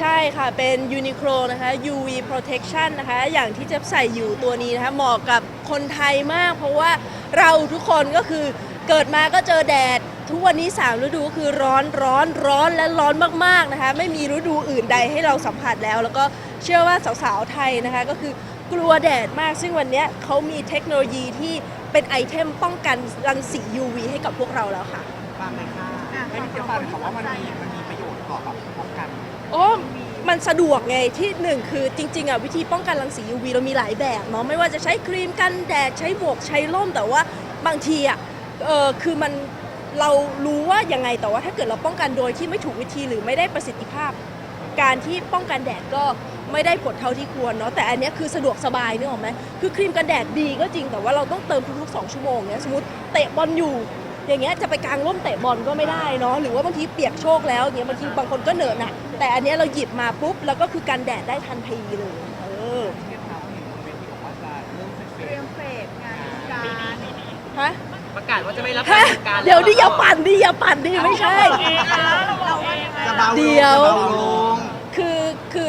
ใช่ค่ะเป็น Uniqlo นะคะ UV Protection นะคะ อย่างที่เจะใส่อยู่ตัวนี้นะคะ เหมาะกับคนไทยมาก เพราะว่าเราทุกคนก็คือเกิดมาก็เจอแดด ทุกวันนี้ 3 ฤดูก็คือร้อนร้อนร้อนและร้อนมาก ๆ นะคะ ไม่มีฤดูอื่นใดให้เราสัมผัสแล้ว แล้วก็เชื่อว่าสาว ๆ ไทยนะคะ ก็คือกลัวแดดมาก ซึ่งวันเนี้ยเขามีเทคโนโลยีที่เป็นไอเทมป้องกันรังสี UV ให้กับพวกเราแล้วค่ะ ฟังเลยค่ะไม่มีเสียฟังเขาว่ามันมีมันมีประโยชน์ต่อแบบป้องกันโอ้ มันสะดวกไงที่หนึ่งคือจริงๆอะวิธีป้องกันรังสี UV เรามีหลายแบบเนาะไม่ว่าจะใช้ครีมกันแดดใช้หมวกใช้ร่มแต่ว่าบางทีอะเออคือมันเรารู้ว่ายังไงแต่ว่าถ้าเกิดเราป้องกันโดยที่ไม่ถูกวิธีหรือไม่ได้ประสิทธิภาพ การที่ป้องกันแดดก็ไม่ได้ผลเท่าที่ควรเนาะแต่อันนี้คือสะดวกสบายนึกออกไหมคือครีมกันแดดดีก็จริงแต่ว่าเราต้องเติมทุกๆ2ชั่วโมงเนี้ยสมมติเตะบอลอยู่ อย่างเงี้ยจะไปกางร่มเตะบอลก็ไม่ได้เนาะหรือว่าบางทีเปียกโชกแล้วอย่างเงี้ยบางทีบางคนก็เหนอะหนะแต่อันเนี้ยเราหยิบมาปุ๊บแล้วก็คือกันแดดได้ทันทีเลยเออเตรียมเฟสงานการฮะประกาศว่าจะไม่รับฮะราชการเดี๋ยวดิอย่าปั่นดิอย่าปั่นดิไม่ใช่ เราว่ายังไงจะเบาลงเดี๋ยว จะเบาลง คือคือ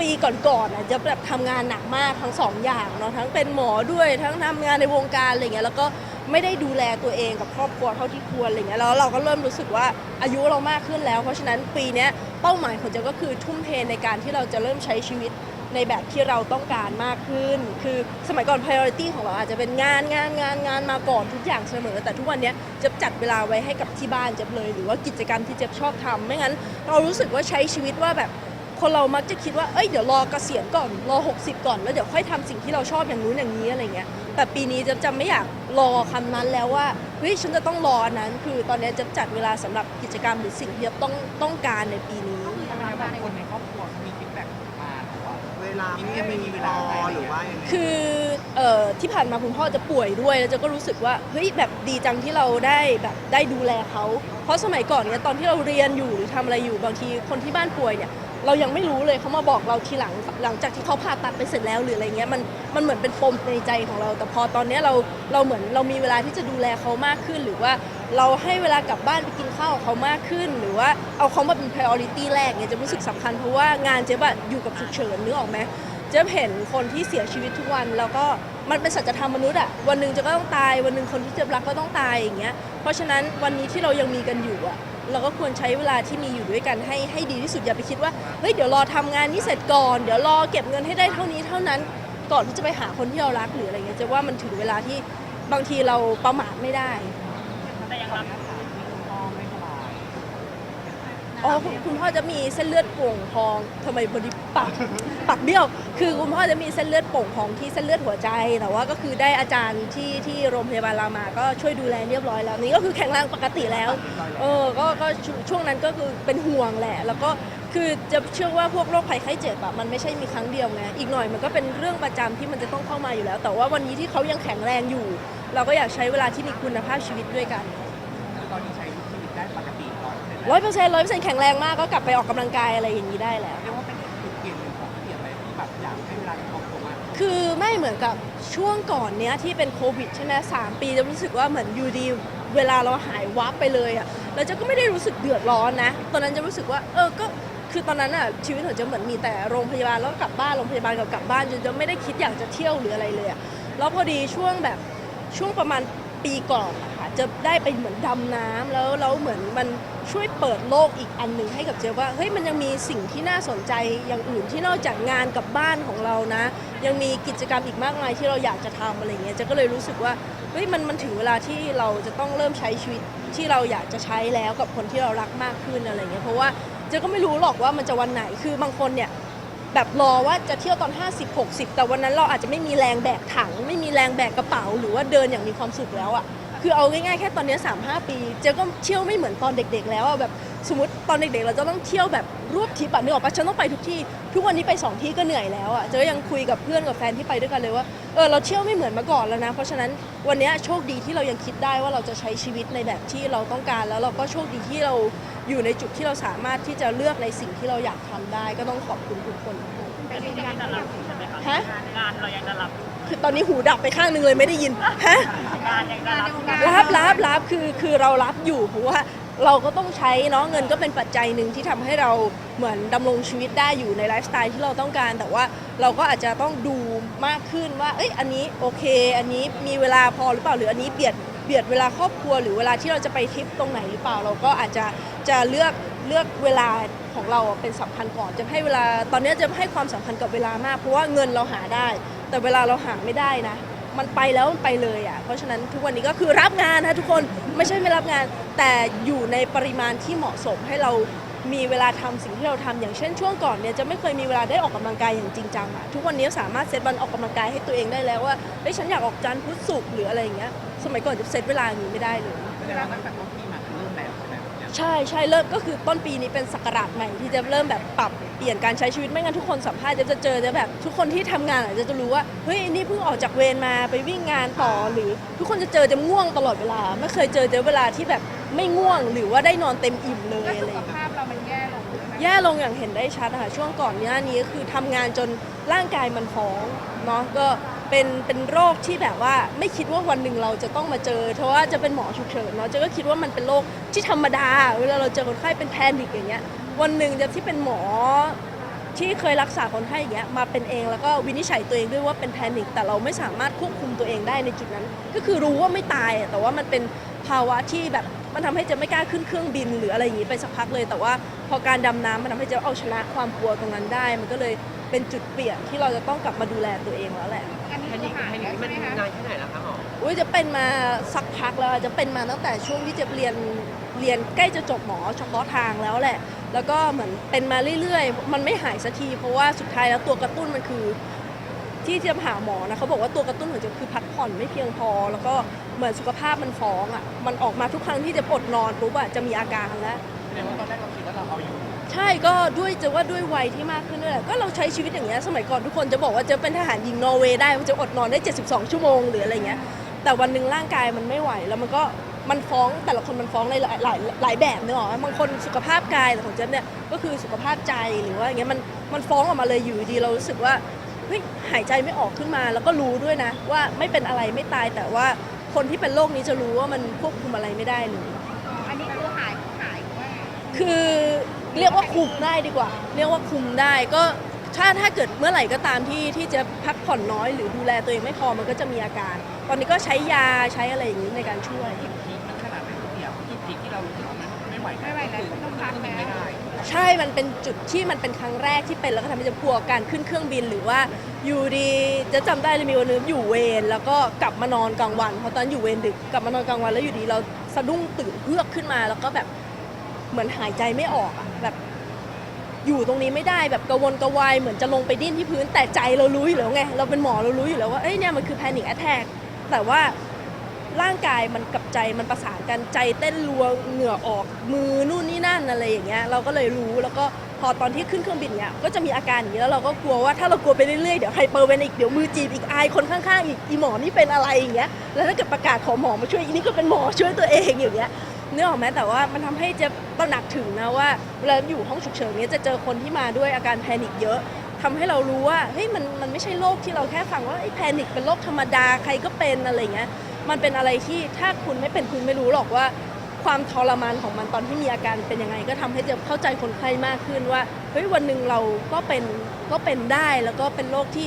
ปีก่อนๆอะจะแบบทำงานหนักมากทั้งสองอย่างเนาะทั้งเป็นหมอด้วยทั้งทำงานในวงการอะไรเงี้ยแล้วก็ ไม่ได้ดูแลตัวเองกับครอบครัวเท่าที่ควรอะไรเงี้ยแล้วเราก็เริ่มรู้สึกว่าอายุเรามากขึ้นแล้ว เพราะฉะนั้นปีนี้เป้าหมายของเจ๊ก็คือทุ่มเทในการที่เราจะเริ่มใช้ชีวิตในแบบที่เราต้องการมากขึ้น คือสมัยก่อน priority ของเราอาจจะเป็นงานงานงานงานมาก่อนทุกอย่างเสมอ แต่ทุกวันนี้จะจัดเวลาไว้ให้กับที่บ้านจะเลย หรือว่ากิจกรรมที่เจะชอบทำไม่งั้น เรารู้สึกว่าใช้ชีวิตว่าแบบ คนเรามักจะคิดว่า เอ้ย เดี๋ยวรอเกษียณก่อน รอ 60 ก่อน แล้วเดี๋ยวค่อยทำสิ่งที่เราชอบอย่างนู้นอย่างนี้อะไรเงี้ย แต่ปีนี้จะจะไม่อยากรอคำนั้นแล้วว่า เฮ้ย ฉันจะต้องรออันนั้น คือตอนนี้จะจัดเวลาสำหรับกิจกรรมหรือสิ่งที่จะต้องต้องการในปีนี้ทำไมบางคนในครอบครัวเขามีฟีดแบ็กมาบอกว่าเวลาไม่มีเวลาหรือว่ายังไงคือเอ่อที่ผ่านมาคุณพ่อจะป่วยด้วย แล้วเจะก็รู้สึกว่า เฮ้ย แบบดีจังที่เราได้แบบได้ดูแลเขา เพราะสมัยก่อนเนี่ยตอนที่เราเรียนอยู่หรือทำอะไรอยู่บางทีคนที่บ้านป่วยเนี่ยเรายังไม่รู้เลยเขามาบอกเราทีหลังหลังจากที่เขาผ่าตัดไปเสร็จแล้วหรืออะไรเงี้ยมันมันเหมือนเป็นปมในใจของเรา แต่พอตอนเนี้ยเราเราเหมือนเรามีเวลาที่จะดูแลเขามากขึ้น หรือว่าเราให้เวลากลับบ้านไปกินข้าวเขามากขึ้น หรือว่าเอาเขามาเป็น priority แรกเนี่ยจะรู้สึกสำคัญเพราะว่างานเจ๊บะอยู่กับฉุกเฉินนึกออกไหมเจ๊เห็นคนที่เสียชีวิตทุกวันแล้วก็ มันเป็นสัจธรรมมนุษย์อะวันหนึ่งจะก็ต้องตาย วันหนึ่งคนที่เจ๊รักก็ต้องตายอย่างเงี้ย เพราะฉะนั้นวันนี้ที่เรายังมีกันอยู่อะเราก็ควรใช้เวลาที่มีอยู่ด้วยกันให้ให้ดีที่สุดอย่าไปคิดว่าเฮ้ยเดี๋ยวรอทำงานนี้เสร็จก่อน เดี๋ยวรอเก็บเงินให้ได้เท่านี้เท่านั้น ก่อนที่จะไปหาคนที่เรารักหรืออะไรเงี้ยจะว่ามันถึงเวลาที่บางทีเราประมาทไม่ได้แต่ยังรัก อ๋อคุณคุณพ่อจะมีเส้นเลือดโป่งพองทำไมพอดีปากปากเบี้ยว คือคุณพ่อจะมีเส้นเลือดโป่งพองที่เส้นเลือดหัวใจ แต่ว่าก็คือได้อาจารย์ที่ที่โรงพยาบาลรามา ก็ช่วยดูแลเรียบร้อยแล้วนี่ก็คือแข็งแรงปกติแล้ว เออก็ก็ช่วงช่วงนั้นก็คือเป็นห่วงแหละ แล้วก็คือจะเชื่อว่าพวกโรคภัยไข้เจ็บอะมันไม่ใช่มีครั้งเดียวไงอีกหน่อยมันก็เป็นเรื่องประจำที่มันจะต้องเข้ามาอยู่แล้ว แต่ว่าวันนี้ที่เขายังแข็งแรงอยู่ เราก็อยากใช้เวลาที่มีคุณภาพชีวิตด้วยกัน ตอนนี้ใช้ ร้อยเปอร์เซ็นต์ร้อยเปอร์เซ็นต์ร้อยเปอร์เซ็นต์แข็งแรงมากก็กลับไปออกกำลังกายอะไรอย่างนี้ได้แล้ว เรียกว่าเป็นจุดเปลี่ยนหนึ่งของเปลี่ยนไปที่แบบอยากให้เวลากับครอบครัวมากคือไม่เหมือนกับช่วงก่อนเนี้ยที่เป็นโควิดใช่ไหมสามปีจะรู้สึกว่าเหมือนอยู่ดีเวลาเราหายวับไปเลยอะแล้วเจะก็ไม่ได้รู้สึกเดือดร้อนนะ ตอนนั้นจะรู้สึกว่าเออก็คือตอนนั้นอะชีวิตของเจะเหมือนมีแต่โรงพยาบาลแล้วก็กลับบ้านโรงพยาบาลกับกลับบ้านจนจะไม่ได้คิดอยากจะเที่ยวหรืออะไรเลยอะแล้วพอดีช่วงแบบช่วงประมาณปีก่อนอะค่ะ จะได้ไปเหมือนดำน้ำแล้วแล้วเหมือนมันช่วยเปิดโลกอีกอันหนึ่งให้กับเจ๊ว่าเฮ้ยมันยังมีสิ่งที่น่าสนใจอย่างอื่นที่นอกจากงานกับบ้านของเรานะ ยังมีกิจกรรมอีกมากมายที่เราอยากจะทำอะไรเงี้ยเจ๊ก็เลยรู้สึกว่าเฮ้ยมันมันถึงเวลาที่เราจะต้องเริ่มใช้ชีวิตที่เราอยากจะใช้แล้วกับคนที่เรารักมากขึ้นอะไรเงี้ยเพราะว่าเจ๊ก็ไม่รู้หรอกว่ามันจะวันไหนคือบางคนเนี่ยแบบรอว่าจะเที่ยวตอน 50 60 แต่วันนั้นเราอาจจะไม่มีแรงแบกถัง ไม่มีแรงแบกกระเป๋า หรือว่าเดินอย่างมีความสุขแล้วอะ่ะ คือเอาง่ายๆแค่ตอนเนี้3 5 ปี เจ๊ก็เที่ยวไม่เหมือนตอนเด็ก ๆ แล้วอะแบบสมมติตอนเด็กๆ เราจะต้องเที่ยวแบบรวบทริปอะนึกออกปะฉันต้องไปทุกที่ ทุกวันนี้ไปสองที่ก็เหนื่อยแล้วอะเจ๊ก็ยังคุยกับเพื่อนกับแฟนที่ไปด้วยกันเลยว่าเออเราเที่ยวไม่เหมือนเมื่อก่อนแล้วนะ เพราะฉะนั้นวันเนี้ยโชคดีที่เรายังคิดได้ว่าเราจะใช้ชีวิตในแบบที่เราต้องการ แล้วเราก็โชคดีที่เราอยู่ในจุดที่เราสามารถที่จะเลือกในสิ่งที่เราอยากทำได้ ก็ต้องขอบคุณทุกคนแต่ที่ยังจะรับใช่ไหมคะฮะงานเรายังจะรับ คือตอนนี้หูดับไปข้างหนึงเลยไม่ได้ยินฮะงานยังจะรับรับรับรับคือคือเรารับอยู่เพราะว่าเราก็ต้องใช้เนาะเงินก็เป็นปัจจัยหนึ่งที่ทำให้เราเหมือนดำรงชีวิตได้อยู่ในไลฟ์สไตล์ที่เราต้องการ แต่ว่าเราก็อาจจะต้องดูมากขึ้นว่า เอ้ยอันนี้โอเค อันนี้มีเวลาพอหรือเปล่าหรืออันนี้เบียดเบียดเวลาครอบครัวหรือเวลาที่เราจะไปทริปตรงไหนหรือเปล่า เราก็อาจจะจะเลือกเลือกเวลาของเราเป็นสำคัญก่อนจะให้เวลาตอนนี้จะให้ความสำคัญกับเวลามากเพราะว่าเงินเราหาได้ แต่เวลาเราหาไม่ได้นะ มันไปแล้วมันไปเลยอะ เพราะฉะนั้นทุกวันนี้ก็คือรับงานนะทุกคนไม่ใช่ไม่รับงาน แต่อยู่ในปริมาณที่เหมาะสมให้เรามีเวลาทำสิ่งที่เราทำอย่างเช่นช่วงก่อนเนี่ยจะไม่เคยมีเวลาได้ออกกำลังกายอย่างจริงจังอะทุกวันนี้สามารถเซตวันออกกำลังกายให้ตัวเองได้แล้วว่าเฮ้ยฉันอยากออกจันทร์พุธศุกร์หรืออะไรอย่างเงี้ยสมัยก่อนจะเซตเวลาอย่างนี้ไม่ได้เลยแสดงว่าตั้งแต่ปี ใช่ไหมเนี่ยใช่ใช่เริ่มก็คือต้นปีนี้เป็นสักราชใหม่ที่จะเริ่มแบบปรับเปลี่ยนการใช้ชีวิตไม่งั้นทุกคนสัมภาษณ์จะจะเจอจะแบบทุกคนที่ทำงานอาจจะจะรู้ว่าเฮ้ยนี่เพิ่งออกจากเวรมาไปวิ่งงานต่อหรือทุกคนจะเจอจะง่วงตลอดเวลา ไม่เคยเจอเจอเวลาที่แบบไม่ง่วงหรือว่าได้นอนเต็มอิ่มเลยแล้วอะสุไรอขย่างเงี้ย ภาพเรามันแย่ลงใช่ไหมแย่ลงอย่างเห็นได้ชัดอะค่ะช่วงก่อนเนี้ยนี้ก็คือทำงานจนร่างกายมันฟ้องเนาะก็ เป็นเป็นโรคที่แบบว่าไม่คิดว่าวันหนึ่งเราจะต้องมาเจอ เพราะว่าจะเป็นหมอฉุกเฉินเนาะเจะก็คิดว่ามันเป็นโรคที่ธรรมดา เวลาเราเจอคนไข้เป็นแพนิคอย่างเงี้ย วันหนึ่งจะที่เป็นหมอที่เคยรักษาคนไข้อย่างเงี้ยมาเป็นเองแล้วก็วินิจฉัยตัวเองด้วยว่าเป็นแพนิคแต่เราไม่สามารถควบคุมตัวเองได้ในจุดนั้น ก็คือรู้ว่าไม่ตายอะแต่ว่ามันเป็นภาวะที่แบบมันทำให้เจะไม่กล้าขึ้นเครื่องบินหรืออะไรอย่างงี้ไปสักพักเลย แต่ว่าพอการดำน้ำมันทำให้เจะเอาชนะความกลัวตรงนั้นได้ มันก็เลยเป็นจุดเปลี่ยนที่เราจะต้องกลับมาดูแลตัวเองแล้วแหละ อันนี้แพคืนิอคหายแพนิแล้วคมันใช่ไหมคะนานแค่ไหนแล้วคะหมออุ้ยจะเป็นมาสักพักแล้วอะจะเป็นมาตั้งแต่ช่วงที่เจะเรียนเรียนใกล้จะจบหมอเฉพาะทางแล้วแหละ แล้วก็เหมือนเป็นมาเรื่อยๆ มันไม่หายสักที เพราะว่าสุดท้ายแล้วตัวกระตุ้นมันคือ ที่จะหาหมอนะเขาบอกว่าตัวกระตุ้นของเจะคือพักผ่อนไม่เพียงพอ แล้วก็เหมือนสุขภาพมันฟ้องอะมันออกมาทุกครั้งที่จะอดนอนปุ๊บอะจะมีอาการแล้ว แสดงว่าตอนแรกเราคิดว่าเราเอาอยู่ ใช่ก็ด้วยจะว่าด้วยวัยที่มากขึ้นด้วยแหละก็เราใช้ชีวิตอย่างเงี้ยสมัยก่อนทุกคนจะบอกว่าจะเป็นทหารยิงนอร์เวย์ได้ว่าจะอดนอนได้ 72 ชั่วโมงหรืออะไรเงี้ยแต่วันหนึ่งร่างกายมันไม่ไหว แล้วมันก็มันฟ้องแต่ละคนมันฟ้องในหลายหลายหลายแบบเนอะบางคนสุขภาพกายแต่ของเจ๊ยบเนี่ยก็คือสุขภาพใจหรือว่าอย่างเงี้ยมันมันฟ้องออกมาเลยอยู่ดีเรารู้สึกว่าเฮ้ยหายใจไม่ออกขึ้นมาแล้วก็รู้ด้วยนะ ว่าไม่เป็นอะไรไม่ตายแต่ว่าคนที่เป็นโรคนี้จะรู้ว่ามันควบคุมอะไรไม่ได้เลยอ๋ออันนี้คือหายหายว่าคือ เรียกว่าคุมได้ดีกว่า เรียกว่าคุมได้ก็ถ้าถ้าเกิดเมื่อไหร่ก็ตามที่ที่จะพักผ่อนน้อย หรือดูแลตัวเองไม่พอมันก็จะมีอาการ ตอนนี้ก็ใช้ยาใช้อะไรอย่างนี้ในการช่วยพีคมันขนาดไหนเนี่ยจุดพีคที่เรารู้สึกว่ามันไม่ไหวไม่ไหวแล้วต้องพักแล้ว ไม่ได้ ใช่มันเป็นจุดที่มันเป็นครั้งแรกที่เป็นแล้วก็ทำให้จะกลัวการขึ้นเครื่องบินหรือว่าอยู่ดีจะจำได้เลยมีวันนึงอยู่เวรแล้วก็กลับมานอนกลางวันเพราะตอนนนอยู่เวรดึกกลับมานอนกลางวันแล้วอยู่ดีเราสะดุ้งตื่นเพือกขึ้นมาแล้วก็แบบ เหมือนหายใจไม่ออกอะแบบ อยู่ตรงนี้ไม่ได้แบบกระวนกระวายเหมือนจะลงไปดิ้นที่พื้นแต่ใจเรารู้อยู่แล้วไงเราเป็นหมอเรารู้อยู่แล้วว่าเอ้ยเนี่ยมันคือแพนิคแอทแทกแต่ว่าร่างกายมันกับใจมันประสานกันใจเต้นรัวเหงื่อออกมือนู่นนี่นั่นอะไรอย่างเงี้ยเราก็เลยรู้แล้วก็พอตอนที่ขึ้นเครื่องบินเนี่ยก็จะมีอาการอย่างนี้แล้วเราก็กลัวว่าถ้าเรากลัวไปเรื่อยๆเดี๋ยวไฮเปอร์เวนอีกเดี๋ยวมือจีบอีกอายคนข้างๆอีกอีหมอนี่เป็นอะไรอย่างเงี้ยแล้วถ้าเกิดประกาศขอหมอมาช่วยอีนี่ก็เป็นหมอช่วยตัวเองอย่างเงี้ย เนึกออกไหมแต่ว่ามันทำให้เจะตระหนักถึงนะว่าเวลาอยู่ห้องฉุกเฉินเนี้ยจะเจอคนที่มาด้วยอาการแพนิคเยอะทำให้เรารู้ว่าเฮ้ยมันมันไม่ใช่โรคที่เราแค่ฟังว่าไอ้แพนิคเป็นโรคธรรมดาใครก็เป็นอะไรเงี้ยมันเป็นอะไรที่ถ้าคุณไม่เป็นคุณไม่รู้หรอกว่าความทรมานของมันตอนที่มีอาการเป็นยังไง ก็ทำให้เจะเข้าใจคนไข้มากขึ้นว่าเฮ้ยวันหนึ่งเราก็เป็นก็เป็นได้แล้วก็เป็นโรคที่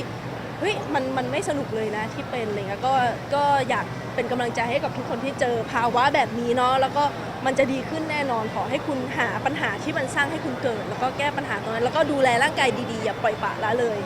เฮ้ยมันมันไม่สนุกเลยนะที่เป็นอะไรเงี้ยก็ก็อยากเป็นกำลังใจให้กับทุกคนที่เจอภาวะแบบนี้เนาะแล้วก็มันจะดีขึ้นแน่นอนขอให้คุณหาปัญหาที่มันสร้างให้คุณเกิด แล้วก็แก้ปัญหาตรงนั้นแล้วก็ดูแลร่างกายดีๆอย่าปล่อยปละละเลย